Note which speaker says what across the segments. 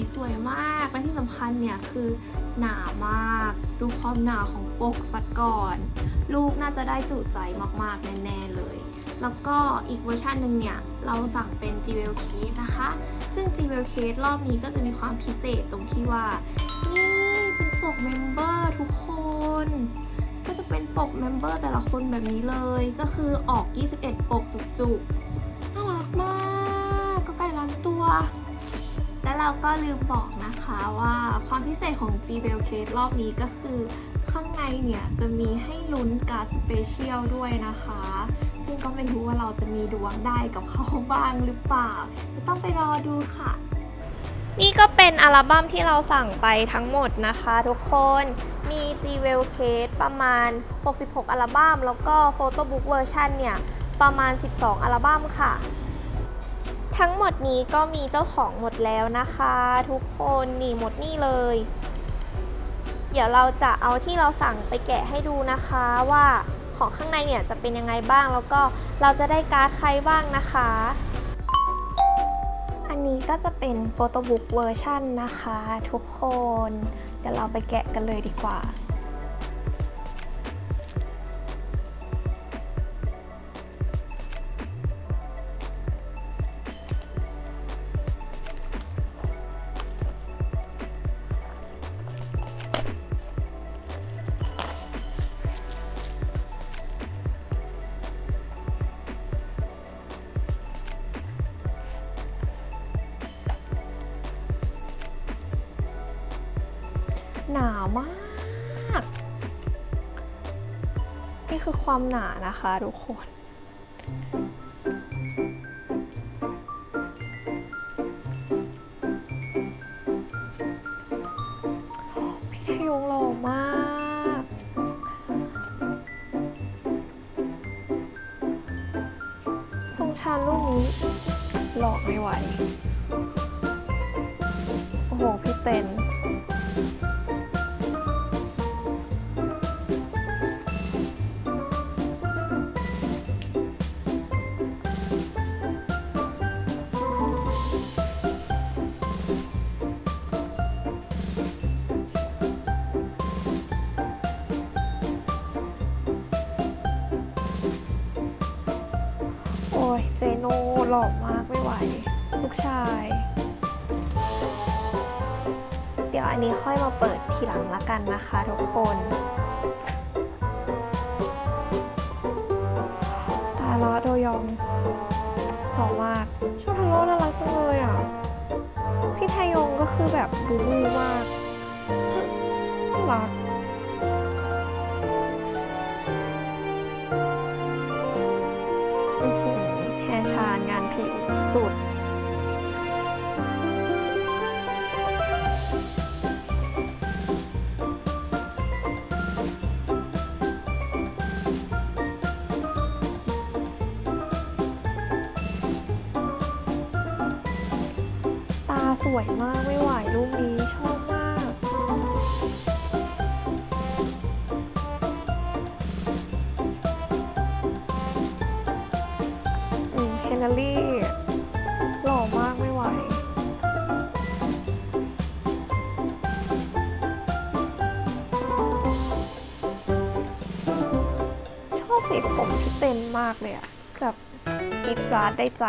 Speaker 1: สีสวยมากและที่สำคัญเนี่ยคือหนามาก ดูความหนาของปกฟัดก่อน ลูกน่าจะได้จุใจมากๆ แน่ๆเลย แล้วก็อีกเวอร์ชันหนึ่งเนี่ย เราสั่งเป็น g w e l Case นะคะ ซึ่ง g w e l Case รอบนี้ก็จะมีความพิเศษตรงที่ว่า นี่เป็นปกเมมเบอร์ทุกคน ก็จะเป็นปกเมมเบอร์แต่ละคนแบบนี้เลย ก็คือออก 21 ปกจุกๆน่ารักมาก ก็ใกล้ล้านตัว และเราก็ลืมบอกนะคะว่าความพิเศษของ g b e l Case รอบนี้ก็คือข้างในเนี่ยจะมีให้ลุ้นการสเปเชียลด้วยนะคะ ซึ่งก็ไม่รู้ว่าเราจะมีดวงได้กับเขาบ้างหรือเปล่าจะต้องไปรอดูค่ะนี่ก็เป็นอัลบั้มที่เราสั่งไปทั้งหมดนะคะทุกคน มี g w e l Case ประมาณ 66 อัลบั้ม แล้วก็ Photo Book Version เนี่ย ประมาณ 12 อัลบั้มค่ะ ทั้งหมดนี้ก็มีเจ้าของหมดแล้วนะคะ ทุกคนนี่หมดนี่เลย เดี๋ยวเราจะเอาที่เราสั่งไปแกะให้ดูนะคะว่าของข้างในเนี่ยจะเป็นยังไงบ้างแล้วก็เราจะได้การ์ดใครบ้างนะคะ อันนี้ก็จะเป็นโฟโต้บุ๊กเวอร์ชันนะคะ ทุกคน เดี๋ยวเราไปแกะกันเลยดีกว่า คือความหนานะคะทุกคน เจโนหล่อมากไม่ไหว ลูกชาย เดี๋ยวอันนี้ค่อยมาเปิดทีหลังละกันนะคะทุกคน ตาล้อโดยองหล่อมากชุดทาโร่น่ารักจังเลยอะ พี่ไทยงก็คือแบบบูบูมากานงานผิวสุดตาสวยมากไม่ไหวรูปนี้ สีผมที่เต็มมากเลยอะแบบกิจจาร์ดได้ใจ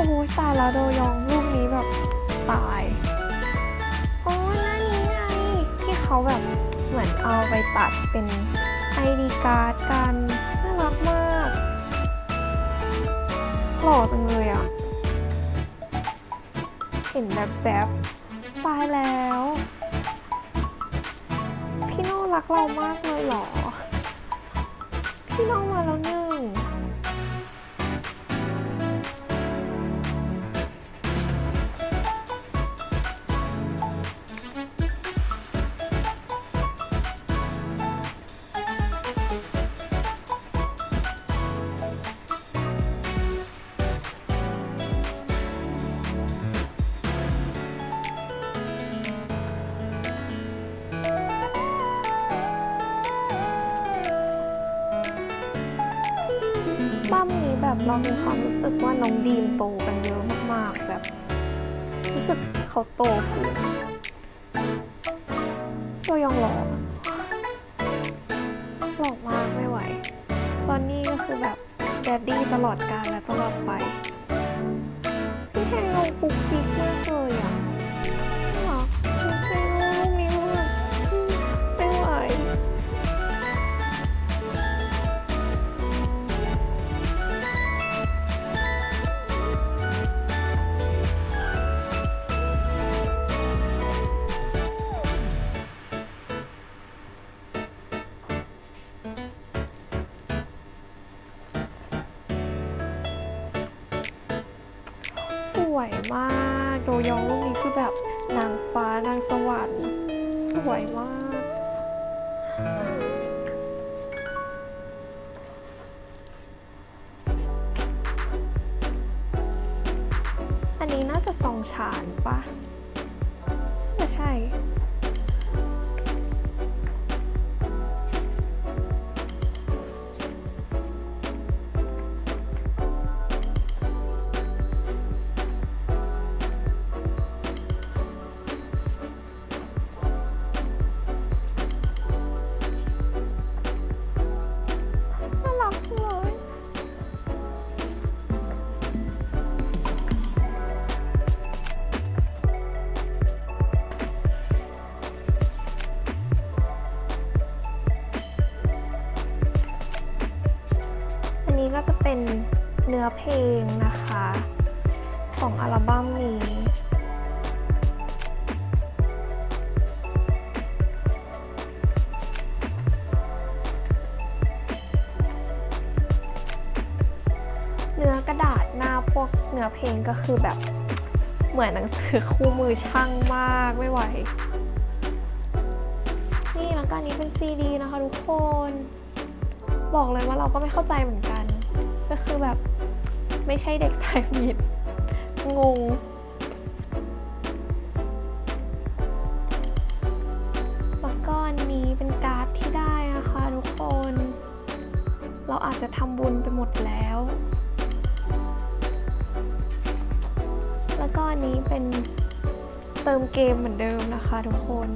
Speaker 1: โอ้ยตายแล้วโดยองรูปนี้แบบตายโอ้หน้านี้ไงที่เขาแบบเหมือนเอาไปตัดเป็นไอดีการ์ดกันน่ารักมากหล่อจังเลยอะ เห็นแบบแบบตายแล้ว พี่โน่รักเรามากเลยเหรอ เรามีความรู้สึกว่าน้องดีมโตกันเยอะมากๆ แบบ รู้สึกเขาโตขึ้นตัวยองหล่อหล่อมากไม่ไหว จอนนี่ก็คือแบบแดดดี้ตลอดกาลและตลอดไปพี่แฮงลงปุกปิกมากเลยอะ ฟ้านางสวรรค์สวยมาก อันนี้น่าจะสองฉานปะไม่ใช่ เหมือนหนังสือคู่มือช่างมากไม่ไหว นี่แล้วก็อันนี้เป็นซีดีนะคะทุกคน บอกเลยว่าเราก็ไม่เข้าใจเหมือนกัน ก็คือแบบไม่ใช่เด็กสายมิดงงแล้วก็อันนี้เป็นการ์ดที่ได้นะคะทุกคน เราอาจจะทำบุญไปหมดแล้ว นนี้เป็นเติมเกมเหมือนเดิมนะคะทุกคน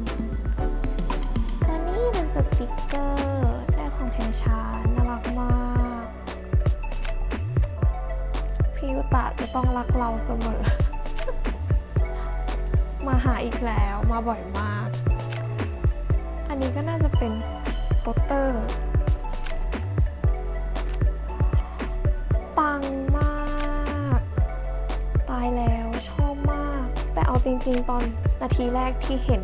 Speaker 1: ก็นี่เป็นสติกเกอร์ได้ของแทนชานน่ารักมาก พี่ยุตะจะต้องรักเราเสมอ มาหาอีกแล้วมาบ่อยมาก อันนี้ก็น่าจะเป็นโปสเตอร์ จริง ๆ ตอนนาทีแรกที่เห็น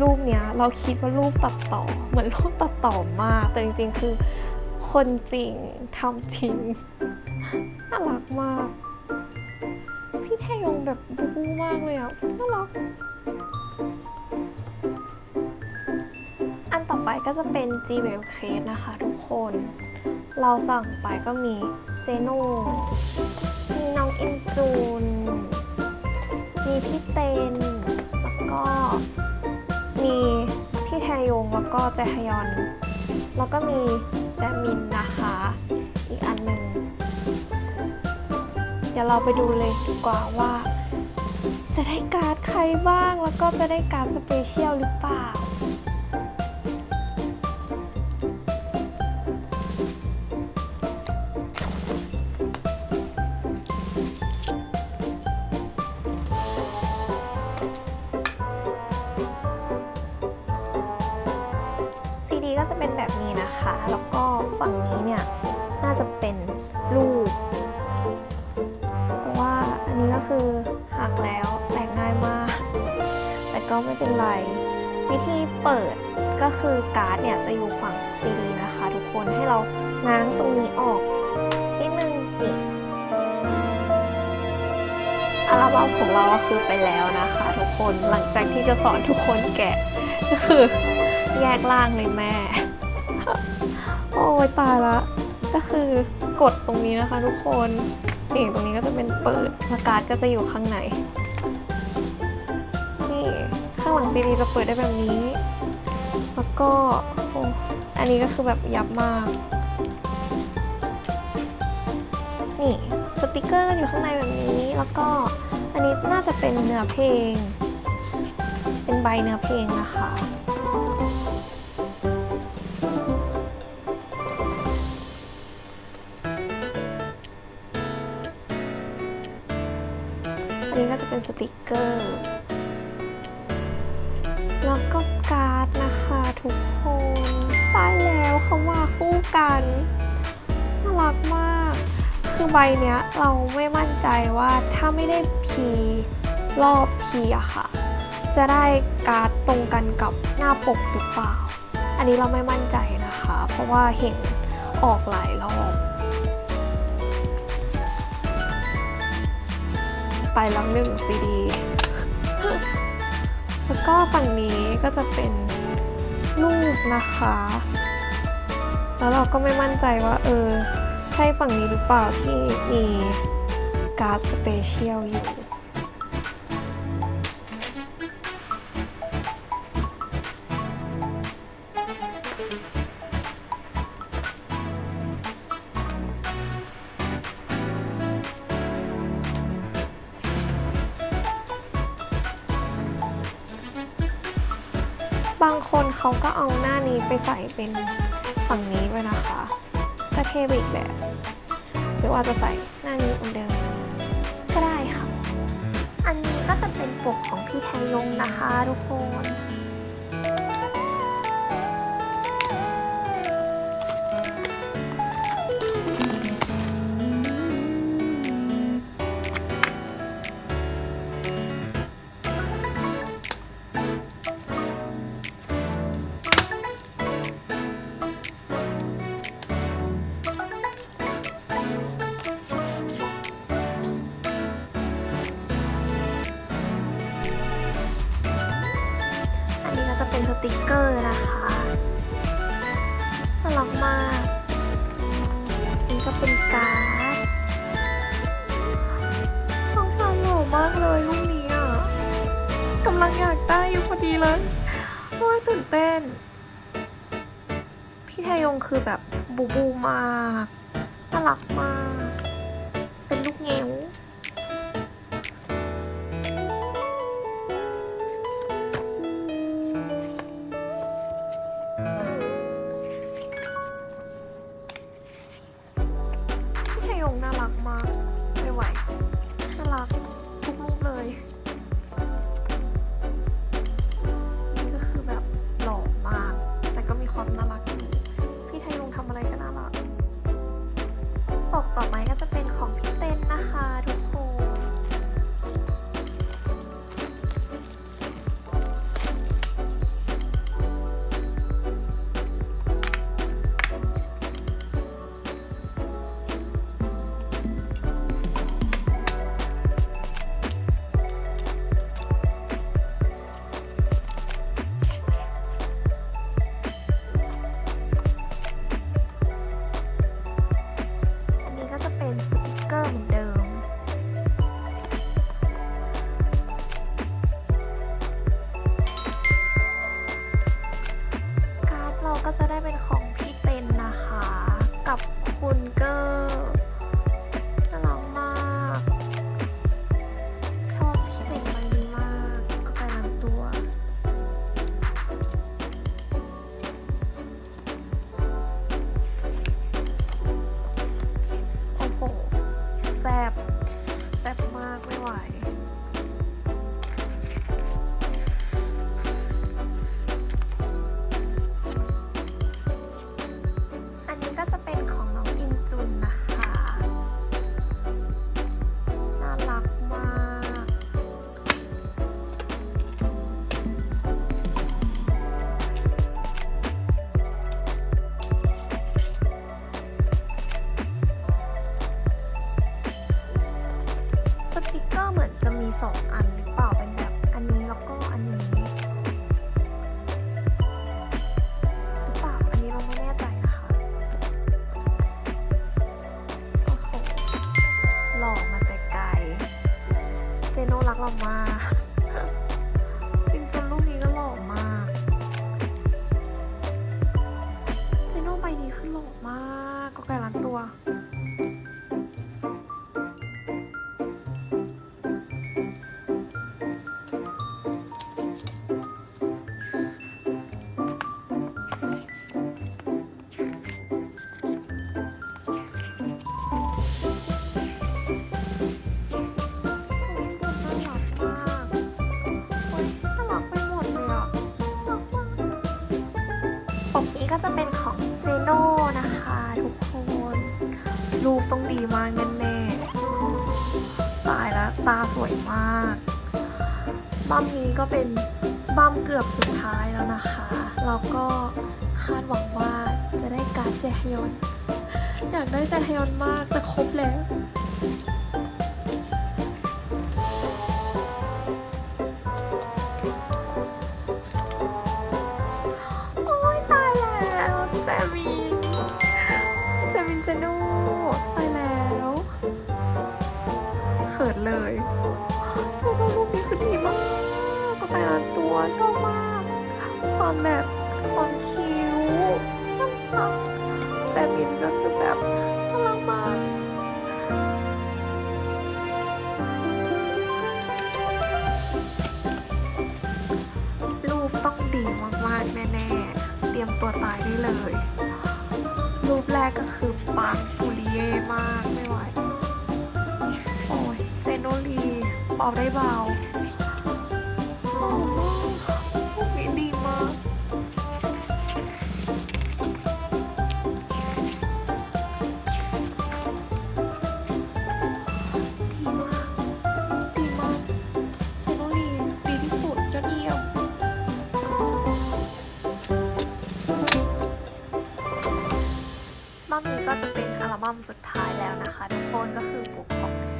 Speaker 1: รูปเนี้ยเราคิดว่ารูปตัดต่อ เหมือนรูปตัดต่อมาก แต่จริง ๆ คือ คนจริงทำจริงน่ารักมาก พี่แทยงแบบบูบูมากเลยอะน่ารักอันต่อไปก็จะเป็น G w e l Case นะคะทุกคน เราสั่งไปก็มีเจโน่มีน้องอินจูน มีพี่เตนแล้วก็มีพี่แทยงแล้วก็แจฮยอน แล้วก็มีแจมินนะคะ อีกอันหนึ่งเดี๋ยวเราไปดูเลยดีกว่าว่า จะได้การ์ดใครบ้างแล้วก็จะได้การ์ดสเปเชียลหรือเปล่า ก็ไม่เป็นไร วิธีเปิดก็คือการ์ดเนี่ยจะอยู่ฝั่งซีดีนะคะ ทุกคนให้เราง้างตรงนี้ออกนิดนึงนี่อัลบั้มของเราก็คือไปแล้วนะคะ ทุกคนหลังจากที่จะสอนทุกคนแกะก็คือแยกล่างเลยแม่ โอ้ยตายละ ก็คือกดตรงนี้นะคะ ทุกคนนี่ตรงนี้ก็จะเป็นเปิดแล้วการ์ดก็จะอยู่ข้างใน หลังซีดีจะเปิดได้แบบนี้ แล้วก็โอ้อันนี้ก็คือแบบยับมาก นี่สติกเกอร์อยู่ข้างในแบบนี้ แล้วก็อันนี้น่าจะเป็นเนื้อเพลง เป็นใบเนื้อเพลงนะคะอันนี้ก็จะเป็นสติกเกอร์ ทุกคนตายแล้วเขามาคู่กันน่ารักมาก คือใบเนี้ยเราไม่มั่นใจว่าถ้าไม่ได้พีรอบพีอะค่ะ จะได้การ์ดตรงกันกับหน้าปกหรือเปล่า อันนี้เราไม่มั่นใจนะคะ เพราะว่าเห็นออกหลายรอบ ไปแล้วหนึ่งซีดีแล้วก็ฝั่งนี้ก็จะเป็น รูปนะคะ แล้วเราก็ไม่มั่นใจว่าเออ ใช่ฝั่งนี้หรือเปล่าที่มีการ์ดสเปเชียลอยู่ ไปใส่เป็นฝั่งนี้ไว้นะคะก็เท่ไปอีกแบบหรือว่าจะใส่หน้านี้เหมือนเดิม ก็ได้ค่ะ อันนี้ก็จะเป็นปกของพี่แทยงนะคะทุกคน เป็นสติกเกอร์นะคะน่ารักมากอันนี้ก็เป็นการ์ดสองชานหล่อมากเลยรูปนี้อะกำลังอยากได้อยู่พอดีเลยโอ้ยตื่นเต้น พี่ทยงคือแบบบูบูมากน่ารักมาก เป็นลูกเงี้ยว ม สวยมาก บัมนี้ก็เป็นบัมเกือบสุดท้ายแล้วนะคะ แล้วก็คาดหวังว่าจะได้การเจฮยอน อยากได้เจฮยอนมากจะครบแล้วโอ้ยตายแล้วแจมินแจมินเจน่ ชอบมากความแบบความคิ้วน่ารักแจมินก็คือแบบน่ารักมากรูปต้องดีมากๆแน่ๆ เตรียมตัวตายได้เลย รูปแรกก็คือปังฟูริเย่มากไม่ไหว โอ้ยเจโนลีเบาได้เบาหล่อมาก ก็จะเป็นอัลบั้มสุดท้ายแล้วนะคะทุกคนก็คือบุกของ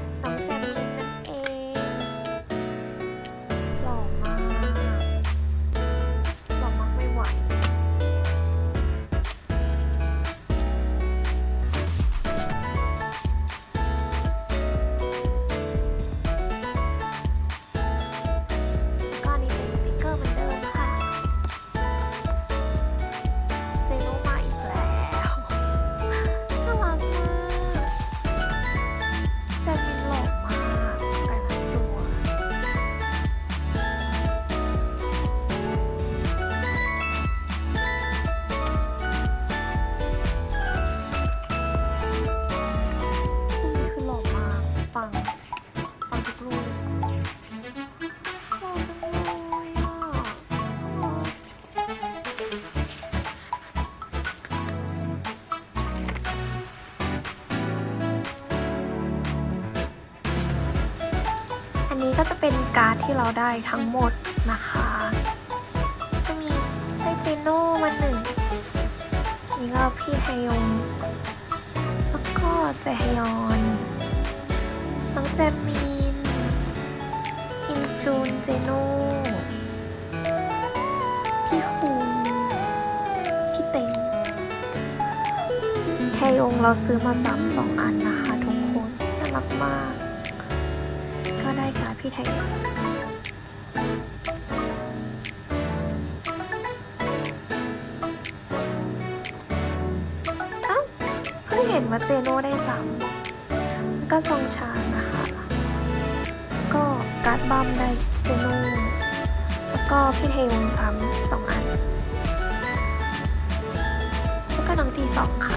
Speaker 1: ปัง ปังทุกรูปเลยหล่อจังเลยอะอันนี้ก็จะเป็นการ์ดที่เราได้ทั้งหมดนะคะ จะมีได้เจโน่มาหนึ่งนี่ก็พี่ไฮยงแล้วก็เจฮยอน จมมิน อินจูน เจโน่ พี่คุงพี่เต็งไฮยงเราซื้อมาซ้ำสองอันนะคะทุกคนน่ารักมาก ก็ได้การพี่ไทยเอ้าเพิ่งเห็นว่าเจโน่ได้ซ้ำก็ซองชานะ บอมได้เจโนแล้วก็พี่เทวงซ้ำสองอัน แล้วก็น้องจีสองค่ะ